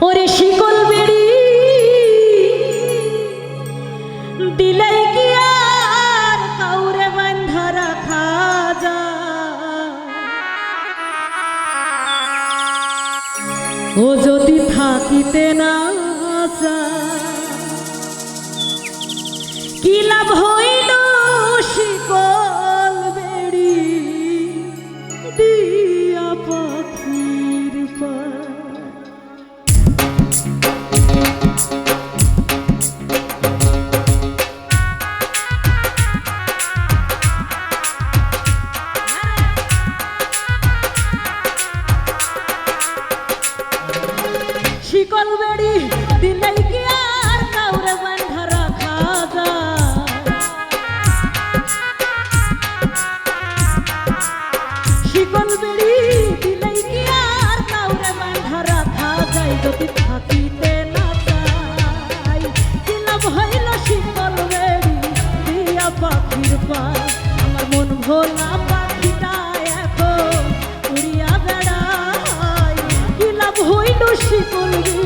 ওরে শিকল বেড়ি, দিলাই কি আর কাউরে বান্ধা রাখা যা ও যদি থাকিতে না যা কি লাভ হইল শিকল বেড়ি দিয়া পাখির পা you.